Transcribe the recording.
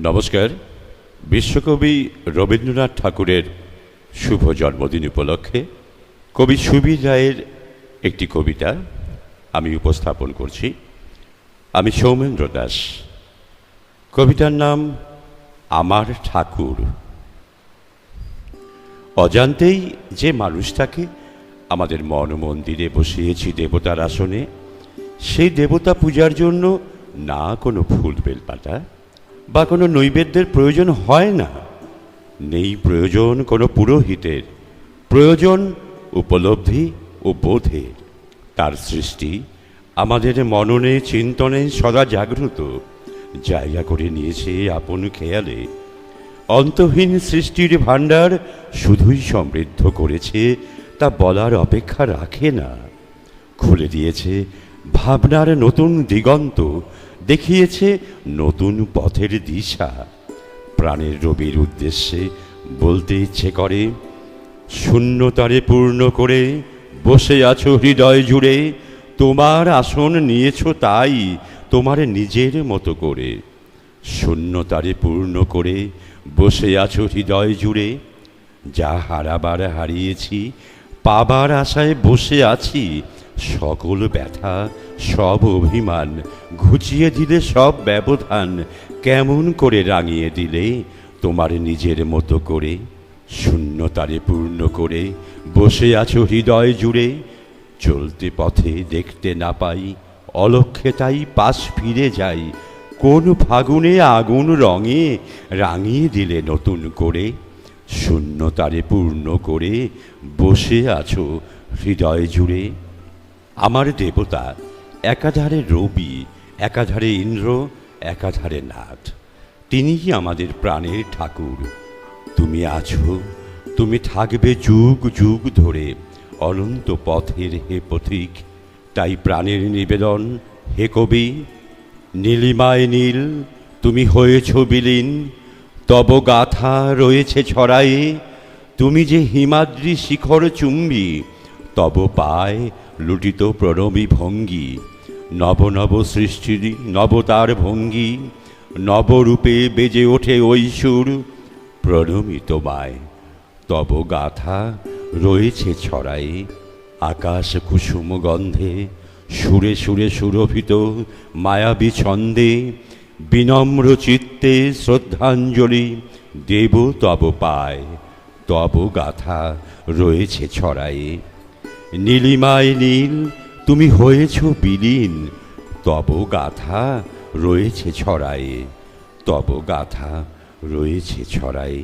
নমস্কার। বিশ্বকবি রবীন্দ্রনাথ ঠাকুরের শুভ জন্মদিন উপলক্ষে কবি সুবীর রায়ের একটি কবিতা আমি উপস্থাপন করছি। আমি সৌমেন্দ্র দাস। কবিতার নাম, আমার ঠাকুর। অজান্তেই যে মানুষটাকে আমাদের মন মন্দিরে বসিয়েছি দেবতার আসনে, সেই দেবতা পূজার জন্য না কোনো ফুল বেলপাতা বা কোনো নৈবেদ্যের প্রয়োজন হয় না। নেই প্রয়োজন কোনো পুরোহিতের। প্রয়োজন উপলব্ধি ও বোধের তার সৃষ্টি আমাদের মননে, চিন্তনে সদা জাগ্রত। জায়গা করে নিয়েছে আপন খেয়ালে। অন্তহীন সৃষ্টির ভাণ্ডার শুধুই সমৃদ্ধ করেছে, তা বলার অপেক্ষা রাখে না। খুলে দিয়েছে ভাবনার নতুন দিগন্ত দেখিয়েছে নতুন পথের দিশা। প্রাণের রবির উদ্দেশ্যে বলতে ইচ্ছে করে, শূন্যতারে পূর্ণ করে বসে আছো হৃদয় জুড়ে, তোমার আসন নিয়েছো তাই তোমার নিজের মতো করে। শূন্যতারে পূর্ণ করে বসে আছো হৃদয় জুড়ে, যা হারাবার হারিয়েছি, পাবার আশায় বসে আছি সকল ব্যথা সব অভিমান, ঘুচিয়ে দিলে সব ব্যবধান কেমন করে রাঙিয়ে দিলে? তোমার নিজের মতো করে, শূন্যতারে পূর্ণ করে বসে আছো হৃদয় জুড়ে। চলতে পথে দেখতে না পাই অলক্ষে তাই পাশ ফিরে যাই। কোন ফাগুনে আগুন রঙে রাঙিয়ে দিলে নতুন করে? শূন্যতারে পূর্ণ করে বসে আছো হৃদয় জুড়ে। আমার দেবতা একাধারে রবি, একাধারে ইন্দ্র, একাধারে নাথ। তিনিই আমাদের প্রাণের ঠাকুর। তুমি আছো, তুমি থাকবে যুগ যুগ ধরে। অনন্ত পথের হে পথিক, তাই প্রাণের নিবেদন হে কবি। নীলিমায় নীল, তুমি হয়েছ বিলীন, তব গাথা রয়েছে ছড়ায়ে তুমি যে হিমাদ্রি শিখর চুম্বি, তব পায় লুটিত প্রণবী ভঙ্গি, নব নব সৃষ্টির নবতার ভঙ্গি, নবরূপে বেজে ওঠে সুর। প্রণমী তোমায়, তব গাথা রয়েছে ছড়াই, আকাশ কুসুম গন্ধে, সুরে সুরে সুরভিত মায়াবী ছন্দে, বিনম্র চিত্তে শ্রদ্ধাঞ্জলি দেব তব পায়, তব গাথা রয়েছে ছড়ায়ে নীলিমায় নীল তুমি হয়েছ বিলীন। তব গাথা রয়েছে ছড়ায়ে তব গাথা রয়েছে ছড়ায়ে।